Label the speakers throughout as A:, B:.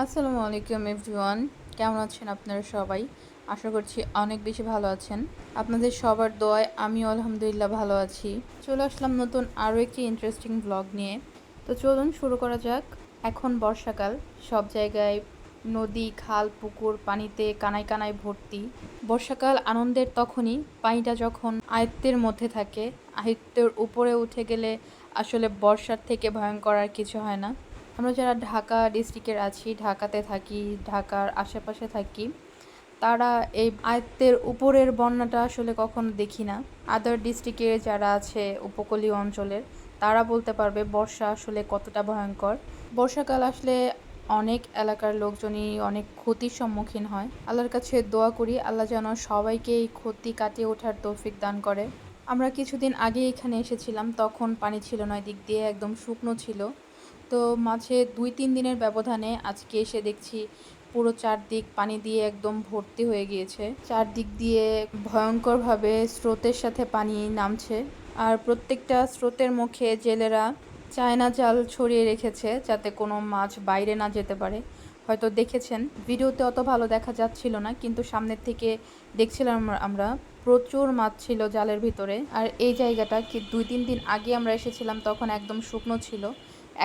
A: আসসালামু আলাইকুম এভরিওয়ান। কেমন আছেন আপনারা সবাই? আশা করছি অনেক বেশি ভালো আছেন। আপনাদের সবার দোয়ায় আমিও আলহামদুলিল্লাহ ভালো আছি। চলে আসলাম নতুন আরও একটি ইন্টারেস্টিং ব্লগ নিয়ে। তো চলুন শুরু করা যাক। এখন বর্ষাকাল। সব জায়গায় নদী, খাল, পুকুর, পানিতে কানায় কানায় ভর্তি। বর্ষাকাল আনন্দের তখনই পানিটা যখন আয়ত্তের মধ্যে থাকে, আয়ত্তের উপরে উঠে গেলে আসলে বর্ষার থেকে ভয়ঙ্কর আর কিছু হয় না। আমরা যারা ঢাকা ডিস্ট্রিক্টের আছি, ঢাকাতে থাকি, ঢাকার আশেপাশে থাকি, তারা এই আয়ত্তের উপরের বন্যাটা আসলে কখনো দেখি না। আদার ডিস্ট্রিক্টের যারা আছে উপকূলীয় অঞ্চলের, তারা বলতে পারবে বর্ষা আসলে কতটা ভয়ঙ্কর। বর্ষাকাল আসলে অনেক এলাকার লোকজনই অনেক ক্ষতির সম্মুখীন হয়। আল্লাহর কাছে দোয়া করি, আল্লাহ যেন সবাইকে এই ক্ষতি কাটিয়ে ওঠার তৌফিক দান করে। আমরা কিছুদিন আগে এখানে এসেছিলাম, তখন পানি ছিল নয় দিক দিয়ে একদম শুকনো ছিল। তো মাঝে দুই, তিন দিনের ব্যবধানে আজকে এসে দেখছি পুরো চারদিক পানি দিয়ে একদম ভর্তি হয়ে গিয়েছে। চারদিক দিয়ে ভয়ঙ্করভাবে স্রোতের সাথে পানি নামছে আর প্রত্যেকটা স্রোতের মুখে জেলেরা চায়না জাল ছড়িয়ে রেখেছে যাতে কোনো মাছ বাইরে না যেতে পারে। হয়তো দেখেছেন, ভিডিওতে অত ভালো দেখা যাচ্ছিল না, কিন্তু সামনের থেকে দেখছিলাম আমরা প্রচুর মাছ ছিল জালের ভিতরে। আর এই জায়গাটা কি দুই, তিন দিন আগে আমরা এসেছিলাম তখন একদম শুকনো ছিল।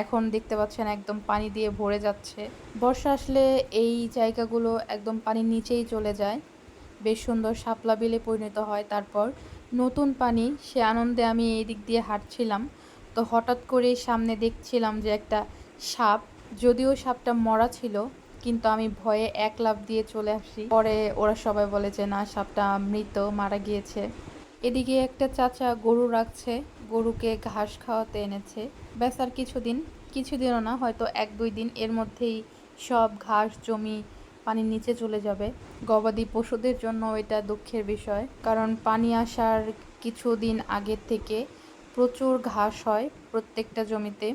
A: এখন দেখতে পাচ্ছেন একদম পানি দিয়ে ভরে যাচ্ছে। বর্ষা আসলে এই জায়গাগুলো একদম পানির নিচেই চলে যায়। বেশ সুন্দর শাপলা বিলে পরিণত হয় তারপর নতুন পানি, সে আনন্দে আমি এই দিক দিয়ে হাঁটছিলাম। তো হঠাৎ করে সামনে দেখছিলাম যে একটা সাপ, যদিও সাপটা মরা ছিল, কিন্তু আমি ভয়ে এক লাফ দিয়ে চলে আসি। পরে ওরা সবাই বলে যে, না, সাপটা মৃত, মারা গিয়েছে। এদিকে একটা চাচা গরু রাখছে। গরুকে ঘাস খাওয়াতে এনেছে। ব্যাস আর কিছুদিন, কিছুদিনও না, হয়তো এক দুই দিন এর মধ্যেই সব ঘাস, জমি, পানির নিচে চলে যাবে। গবাদি পশুদের জন্য এটা দুঃখের বিষয়, কারণ পানি আসার কিছুদিন আগের থেকে প্রচুর ঘাস হয় প্রত্যেকটা জমিতে।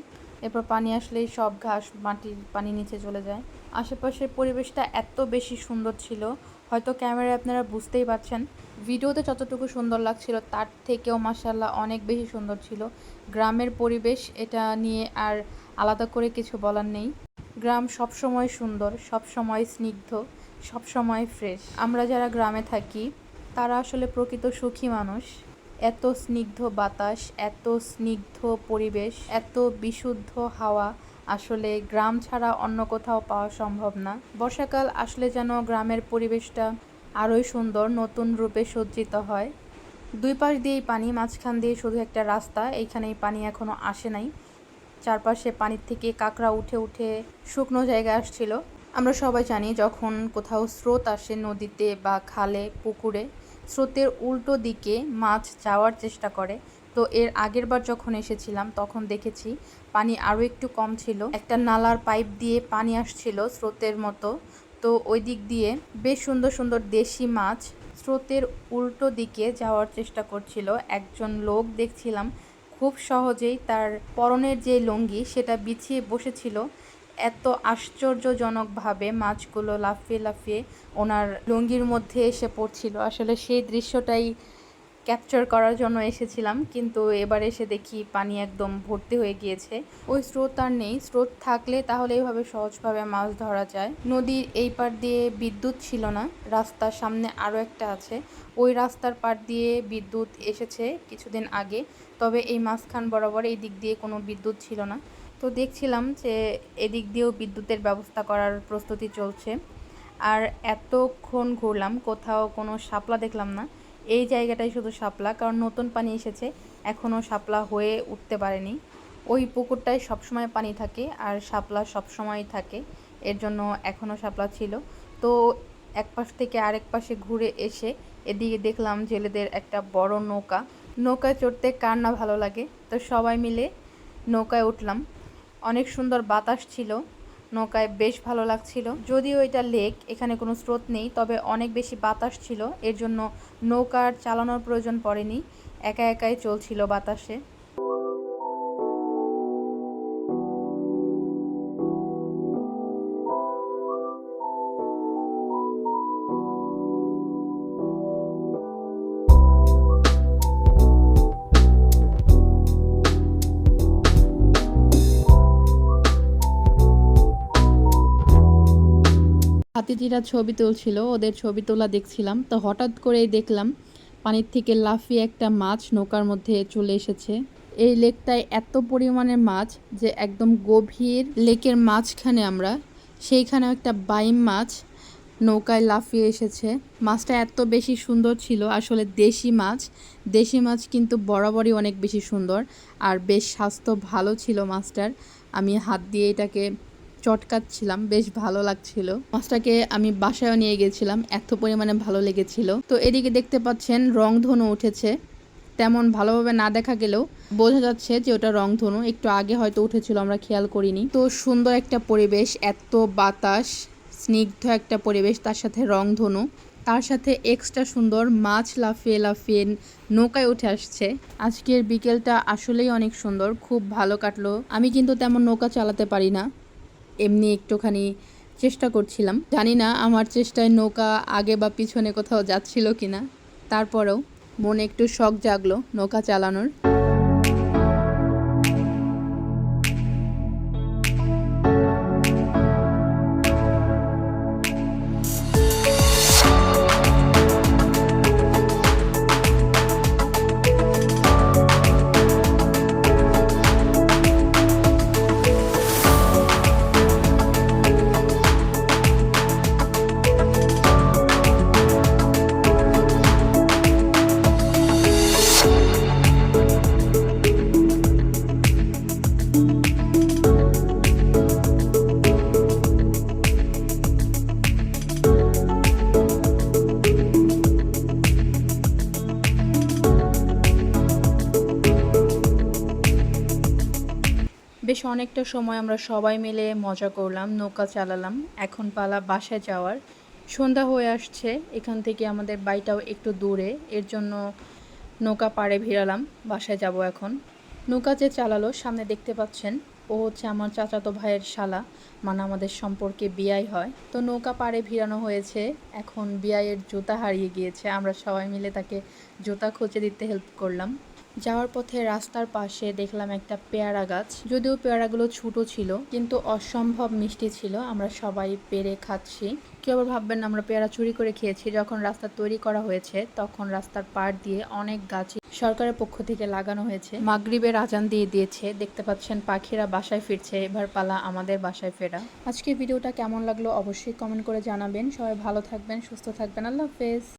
A: এরপর পানি আসলেই সব ঘাস মাটির পানি নিচে চলে যায়। আশেপাশের পরিবেশটা এত বেশি সুন্দর ছিল, হয়তো ক্যামেরায় আপনারা বুঝতেই পারছেন ভিডিওতে যতটুকু সুন্দর লাগছিল, তার থেকেও মাসাল্লাহ অনেক বেশি সুন্দর ছিল। গ্রামের পরিবেশ এটা নিয়ে আর আলাদা করে কিছু বলার নেই। গ্রাম সবসময় সুন্দর, সবসময় স্নিগ্ধ, সবসময় ফ্রেশ আমরা যারা গ্রামে থাকি, তারা আসলে প্রকৃত সুখী মানুষ। এত স্নিগ্ধ বাতাস, এত স্নিগ্ধ পরিবেশ, এত বিশুদ্ধ হাওয়া আসলে গ্রাম ছাড়া অন্য কোথাও পাওয়া সম্ভব না। বর্ষাকাল আসলে যেন গ্রামের পরিবেশটা আরোই সুন্দর, নতুন রূপে সজ্জিত হয়। দুই পাশ দিয়েই পানি, মাঝখান দিয়ে শুধু একটা রাস্তা। এইখানে পানি এখনও আসে নাই। চারপাশে পানির থেকে কাঁকড়া উঠে উঠে শুকনো জায়গায় আসছিল। আমরা সবাই জানি যখন কোথাও স্রোত আসে নদীতে বা খালে, পুকুরে, স্রোতের উল্টো দিকে মাছ যাওয়ার চেষ্টা করে। তো এর আগের বার যখন এসেছিলাম, তখন দেখেছি পানি আরও একটু কম ছিল। একটা নালার পাইপ দিয়ে পানি আসছিল স্রোতের মতো। তো ওই দিক দিয়ে বেশ সুন্দর সুন্দর দেশি মাছ স্রোতের উল্টো দিকে যাওয়ার চেষ্টা করছিল। একজন লোক দেখছিলাম খুব সহজেই তার পরনের যে লুঙ্গি সেটা বিছিয়ে বসেছিল। এত আশ্চর্যজনকভাবে মাছগুলো লাফিয়ে লাফিয়ে ওনার লুঙ্গির মধ্যে এসে পড়ছিল। আসলে সেই দৃশ্যটাই ক্যাপচার করার জন্য এসেছিলাম, কিন্তু এবার এসে দেখি পানি একদম ভর্তি হয়ে গিয়েছে। ওই স্রোত আর নেই, স্রোত থাকলে তাহলে এইভাবে সহজভাবে মাছ ধরা যায়। নদীর এই পার দিয়ে বিদ্যুৎ ছিল না, রাস্তার সামনে আরও একটা আছে। ওই রাস্তার পার দিয়ে বিদ্যুৎ এসেছে কিছুদিন আগে, তবে এই মাঝখান বরাবর এই দিক দিয়ে কোনো বিদ্যুৎ ছিল না। তো দেখছিলাম যে এদিক দিয়েও বিদ্যুতের ব্যবস্থা করার প্রস্তুতি চলছে। আর এতক্ষণ ঘুরলাম, কোথাও কোনো শাপলা দেখলাম না। এই জায়গাটাই শুধু শাপলা, কারণ নতুন পানি এসেছে এখনও শাপলা হয়ে উঠতে পারেনি। ওই পুকুরটায় সবসময় পানি থাকে আর শাপলা সবসময় থাকে, এর জন্য এখনও শাপলা ছিল। তো এক পাশ থেকে আরেক পাশে ঘুরে এসে এদিকে দেখলাম জেলেদের একটা বড় নৌকা। নৌকায় চড়তে কার না ভালো লাগে? তো সবাই মিলে নৌকায় উঠলাম। অনেক সুন্দর বাতাস ছিল। নৌকায় বেশ ভালো লাগছিল। যদিও এটা লেক, এখানে কোনো স্রোত নেই, তবে অনেক বেশি বাতাস ছিল। এর জন্য নৌকার চালানোর প্রয়োজন পড়েনি। একা একাই চলছিল বাতাসে। হাতিটিরা ছবি তুলছিল, ওদের ছবি তোলা দেখছিলাম। তো হঠাৎ করেই দেখলাম, পানির থেকে লাফিয়ে একটা মাছ নৌকার মধ্যে চলে এসেছে। এই লেকটায় এত পরিমাণের মাছ যে একদম গভীর লেকের মাঝখানে আমরা, সেইখানেও একটা বাইম মাছ নৌকায় লাফিয়ে এসেছে। মাছটা এত বেশি সুন্দর ছিল, আসলে দেশি মাছ। দেশি মাছ কিন্তু বরাবরই অনেক বেশি সুন্দর, আর বেশ স্বাস্থ্য ভালো ছিল মাছটার। আমি হাত দিয়ে এটাকে চটকাচ্ছিলাম, বেশ ভালো লাগছিল। মাছটাকে আমি বাসায়ও নিয়ে গেছিলাম, এত পরিমাণে ভালো লেগেছিল। তো এদিকে দেখতে পাচ্ছেন রংধনু উঠেছে। তেমন ভালোভাবে না দেখা গেলেও বোঝা যাচ্ছে যে ওটা রংধনু একটু আগে হয়তো উঠেছিল, আমরা খেয়াল করিনি। তো সুন্দর একটা পরিবেশ, এত বাতাস, স্নিগ্ধ একটা পরিবেশ, তার সাথে রংধনু তার সাথে এক্সট্রা সুন্দর মাছ লাফিয়ে লাফিয়ে নৌকায় উঠে আসছে। আজকের বিকেলটা আসলেই অনেক সুন্দর, খুব ভালো কাটলো। আমি কিন্তু তেমন নৌকা চালাতে পারি না। এমনি একটুখানি চেষ্টা করছিলাম। জানি না আমার চেষ্টায় নৌকা আগে বা পিছনে কোথাও যাচ্ছিল কিনা। তারপরেও মনে একটু শখ জাগলো নৌকা চালানোর। বেশ অনেকটা সময় আমরা সবাই মিলে মজা করলাম, নৌকা চালালাম। এখন পালা বাসায় যাওয়ার। সন্ধ্যা হয়ে আসছে, এখান থেকে আমাদের বাড়িটাও একটু দূরে। এর জন্য নৌকা পাড়ে ভিড়ালাম, বাসায় যাব এখন। নৌকা যে চালালো, সামনে দেখতে পাচ্ছেন ও হচ্ছে আমার চাচাতো ভাইয়ের শালা। মানে আমাদের সম্পর্কে বিয়াই হয়। তো নৌকা পাড়ে ভিড়ানো হয়েছে। এখন বিয়াইয়ের জুতা হারিয়ে গিয়েছে। আমরা সবাই মিলে তাকে জুতা খুঁজে দিতে হেল্প করলাম। যাওয়ার পথে রাস্তার পাশে দেখলাম একটা পেয়ারা গাছ। যদিও পেয়ারাগুলো ছোট ছিল, কিন্তু অসম্ভব মিষ্টি ছিল। আমরা সবাই পেরে খাচ্ছি। কেউ আবার ভাববেন না, আমরা পেয়ারা চুরি করে খেয়েছি। যখন রাস্তা তৈরি করা হয়েছে, তখন রাস্তার পাড় দিয়ে অনেক গাছ সরকারের পক্ষ থেকে লাগানো হয়েছে। মাগরিবের আজান দিয়ে দিয়েছে। দেখতে পাচ্ছেন, পাখিরা বাসায় ফিরছে। এবার পালা আমাদের বাসায় ফেরা। আজকে ভিডিওটা কেমন লাগল অবশ্যই কমেন্ট করে জানাবেন। সবাই ভালো থাকবেন, সুস্থ থাকবেন। আল্লাহ হাফেজ।